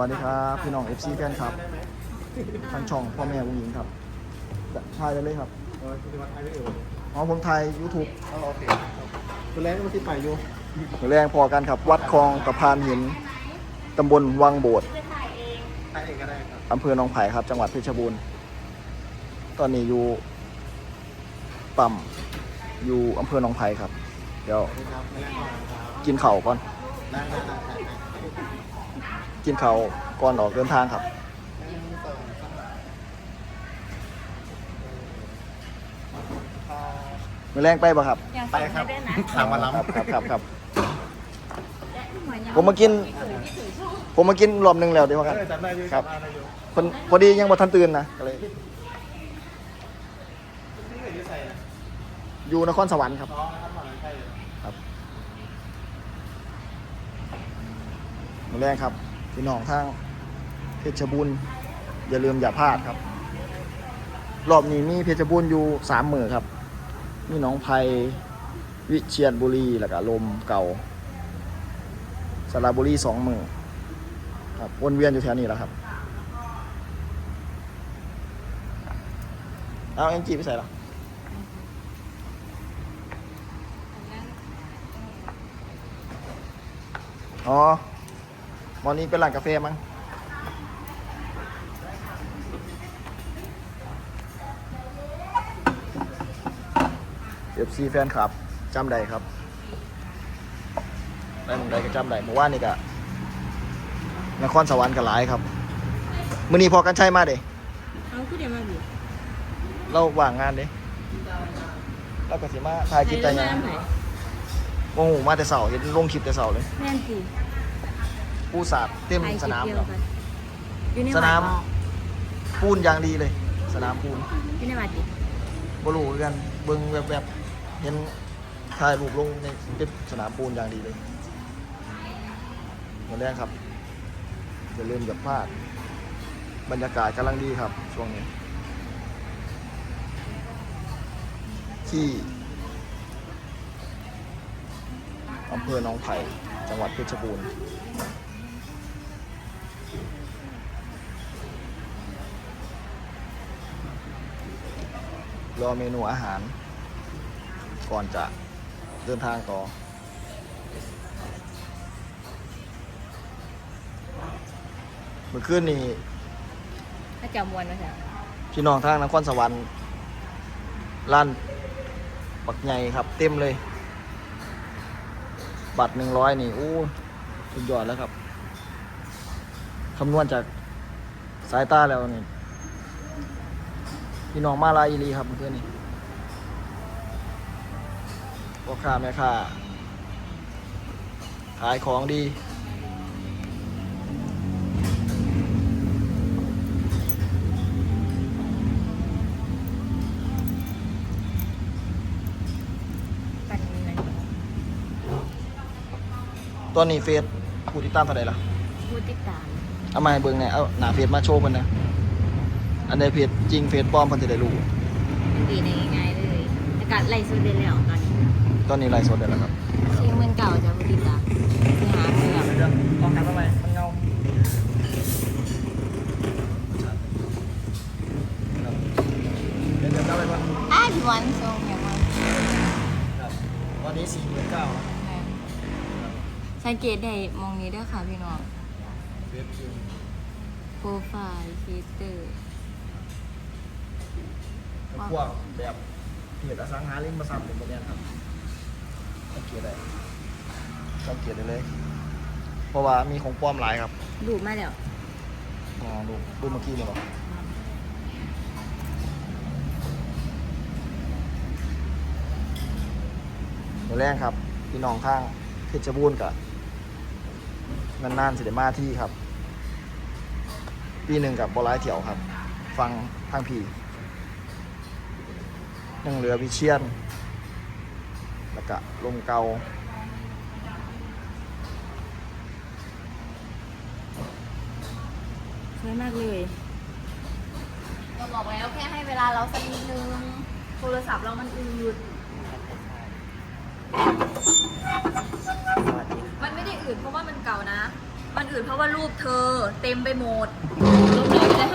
วัสดีครับ พี่น้อง FC แฟนครับทางช่องพ่อแม่วงหญิงครับถ่ายได้เลยครับเออที่วัดไทยไม่เอวอ๋อผมถ่าย YouTube เอาโอเคตัวแรกก็มาที่ไปอยู่แรงพอกันครับ วัดคลองตะพานหินตำบลวังโบดถ่ายเองก็ได้ครับอำเภอหนองไผ่ครับ จังหวัดเพชรบูรณ์ ตอนนี้อยู่ปั๊มอยู่อำเภอหนองไผ่ครับ เดี๋ยวนี่ครับไม่ได้มาครับกินข้าวก่อน กินข้าวก่อนออกเดินทางครับ มือแรงไปปะครับยังไปครับถามมาล้ำ ครับครับครับครับ ผมมากิน ผมมากินรอบหนึงแล้วเดี๋ยวเอกันอจำได้อยู่ครับ จำได้อยู่คนพอดียังบ่ทันตื่นนะก็เลยที่ไหนที่ใส่นะอยู่นครสวรรค์ครับ น้องนะครับหมอนใช่เลยมือแรงครับ พี่น้องทางเพชรบูรณ์อย่าลืมอย่าพลาดครับ รอบนี้มีเพชรบูรณ์อยู่สามมือครับ มีน้องไผ่วิเชียรบุรีแล้วก็ลมเก่าสระบุรีสองมือครับวนเวียนอยู่แถวนี้แล้วครับ เอาเอ็นจีไปใส่หรออ๋อ มอนี้เป็นร้านกาแฟมั้งเอฟซีแฟนคลับจำได้ครับได้หนึ่งใดก็จำได้เมื่อวานนี่ก็นครสวรรค์ก็หลายครับมื้อนี้พอกันใช่มาเด้เอาคือเดี๋ยวมาบิเราว่างงานเด้เราก็สิมาถ่ายคลิปแต่ยังโอ้โหมาแต่เสาร์เห็นลงคลิปแต่เสาร์เลยแม่นสิ ปูสาดเต็มสนามเดียแล้ววกันอยู่ในสนามวัดปูนอย่างดีเลย สนามปูนอยู่ในวัดดิบรูคือกันเบิ่งแบบแบบๆเห็นถ่ายรูปลงในเป็นสนามปูนอย่างดีเลยวันแรกครับอย่าลืมอย่าพลาด บรรยากาศกำลังดีครับ ช่วงนี้ ที่อำเภอหนองไผ่จังหวัดเพชรบูรณ์ รอเมนูอาหาร ก่อนจะเดินทางต่อ เมื่อคืนนี้ถ้าจำมวนมาใช่พี่น้องทางนครสวรรค์ร้านบักใหญ่ครับ เต็มเลย บัตรหนึ่งร้อยนี่อู้สุดยอดแล้วครับ คำนวณจากสายตาแล้วนี่ พี่น้องมาลายอีหลีครับเมื่อคืนนี้พ่อค้าแม่ค้าขายของดีปันไหนตอนนี้เฟซผู้ติดตามเท่าไหร่ล่ะ ผู้ติดตาม เอามาให้เบิ่งหน่อยเอาหน้าเฟซมาโชว์มันนะ อันใดเพจจริงเฟซปลอมเพิ่นจะได้รู้ดีในง่ายๆเลยแต่การไล่สุดเด่นแล้วตอนนี้ตอนนี้ไลฟ์สดได้แล้วครับสี่หมื่นเก่าจะผู้ติดตามสิหาเพื่อเดี๋ยวลองทำทำไมมันเงาเดี๋ยวเดี๋ยวเอาไปก่อนอ้าววันทรงอย่างว่าครับตอนนี้สี่หมื่นเก้าสังเกตได้มองนี้ด้วยค่ะพี่น้องเฟซจริง โปรไฟล์ฟีเตอร์ พวกแบบเพจอสังหาริมทรัพย์เป็นประเด็นครับสังเกตได้สังเกตได้เลย เพราะว่ามีของปลอมหลายครับดูมาแล้วอ๋อดูดูเมื่อกี้นี่หรอเดี๋ยวแรกครับพี่น้องข้างเพชรบูรณ์กับนานๆสิเดมาที่ครับ ปีหนึ่งกับบอลายเถี่ยวครับ ฟังทางพี ยังเหลือวิเชียน แล้วก็ลมเกาสวยมากเลย เราบอกแล้วแค่ให้เวลาเราสักนิดนึง โทรศัพท์เรามันอืด มันไม่ได้อืดเพราะว่ามันเก่านะควันอื่นเพราะว่ารูปเธอเต็มไปหมดลบหน่อยไม่ได้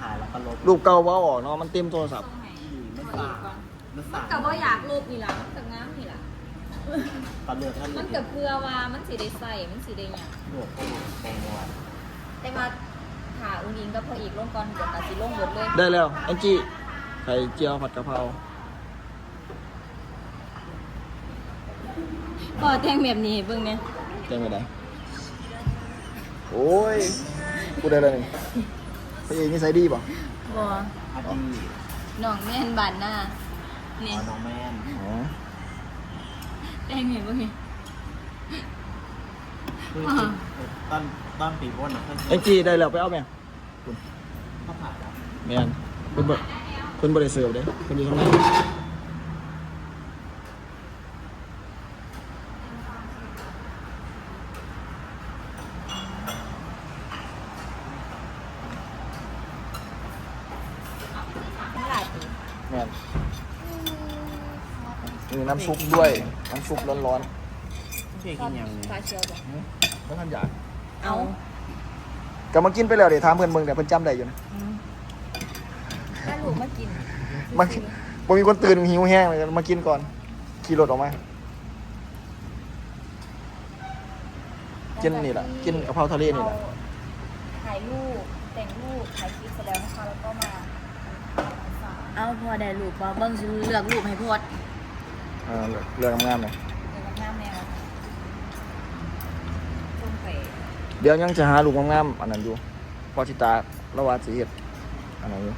ถ่ายแล้วก็ลบรูปเก่าเว่าออกเนาะมันเต็มโทรศัพท์มัน สามันสากับว่าอยากรูปนี่ล่ะมันกับงามนี่ล่ะ ตอนเลือกท่านมันกับเพื่อว่ามันสีได้ใส่มันสีได้หยังเลือกท่านแตงวันแต่มาถาอุ้งอิงกับพ่ออีกลงก่อนเดี๋ยวตาสิลงหมดเลยได้แล้วแองจี้ไข่เจียวผัดกะเพราพอแต่งแบบนี้เบิ่งเนี่ยแจ้งไปไหนโอ้ยพูดได้เลยนี่พระเอกนี่ใส่ดีป่ะบ่อาดี น้องแม่นบานหน้าอ๋นี่อน้องแมนอ๋อแต่งให้เบิ่งนี่คือตอนตอนปีบนอะท่านแองจี้ได้แล้วไปเอาไหมข้าวผัดอะแมนคุณบ่คุณบริเสิร์ฟเด้คุณอยู่ข้างใน หลายปี แมนมีน้ำซุปด้วย น้ำซุปร้อนเชื่อกินยังฟ้าเชียวบอกๆแล้วท่านอยากเอาก็มากินไปแล้วเดี๋ยวถามเพื่อนเมืองเดี๋ยวเพิ่นจำได้อยู่นะถ้าลูกมากินมันบ่มีคนตื่นหิวแห้งเลยมากินก่อน ขี่รถออกมา กินนี่แหละกินกะเพราทะเลนี่แหละ ถ่ายรูปแต่งรูปถ่ายคลิปเสร็จแล้วนะคะแล้วก็มา เอาพอได้รูปบ่เบิ่งสิเลือกรูปให้พอดเออเรื่องงามๆเลยเดินน้ำแนวต้มไปเดี๋ยวยังจะหาลูกงามๆอันนั้นอยู่พอชิตาละวาสีเฮ็ดอันนั้นอยู่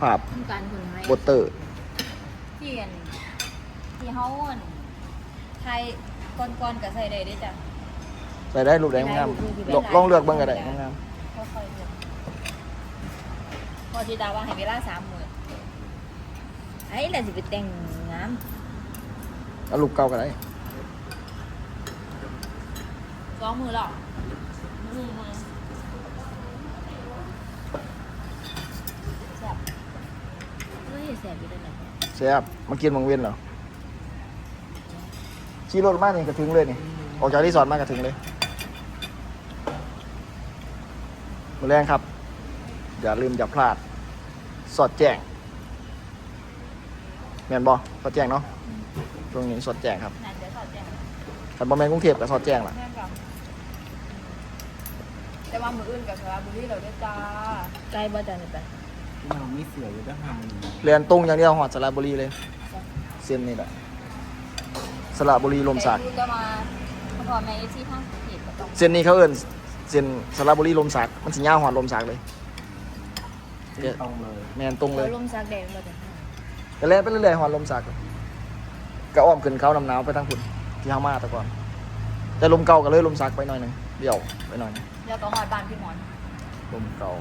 ภาพต้องการคนให้โปสเตอร์ที่อันที่เฮาอันไทยก่อนๆก็ใส่ได้เด้อจ้ะ ใส่ได้รูปแดงงามลองลองเลือกเบิ่งก็ได้งามค่อยๆเลือก พอจิตาว่าให้เวลาสามมื้อไอ้แหละสิไปแต่งงามๆเอารูปเก่าก็ได้สองมือหรอกมือมือแซ่บเฮ้ยแสบอยู่ด้วยนะแซ่บมากินมังเวียนเหรอขี่รถมานี่ก็ถึงเลยนี่ออกจากรีสอร์ทมาก็ถึงเลยมาแรงครับ อย่าลืมอย่าพลาด สอดแจ้งแมนบอสอดแจ้งเนาะตรงนี้สอดแจ้งครับน่าจะสอดแจ้งคันบอแมนกรุงเทพก็สอดแจ้งล่ะ แม่นกับแต่ว่ามืออื่นกับสระบุรีเราได้จ้าใกล้บ่จังไปเรามีเสืออยู่ด้านหลังเรียนตรงอย่างเดียวหอดสระบุรีเลย เส้นนี่แหละสระบุรีลมสักแต่จะมาพอแม่ที่ข้างผิดก็ต้องเส้นนี้เขาเอิ้นเส้นสระบุรีลมสักมันสิยาวหอดลมสักเลย ตรงเลยแมนตรงเลยลมซักแดงบ่จังก็เล่นไปเรื่อยๆหอดลมสักก็อ้อมขึ้นเขานำหนาวไปทางฝุ่นที่เฮามาแต่ก่อน แต่ลมเก่าก็เลยลมสักไปหน่อยหนึงเดี่ยวไปหน่อยหนึงแล้วก็หอดบ้านพี่หมอนลมเก่า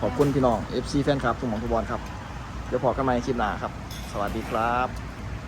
ขอบคุณพี่น้อง FC แฟนคลับทุกหมองทุกบอลครับเดี๋ยวพอกันใหม่คลิปหน้าครับ สวัสดีครับ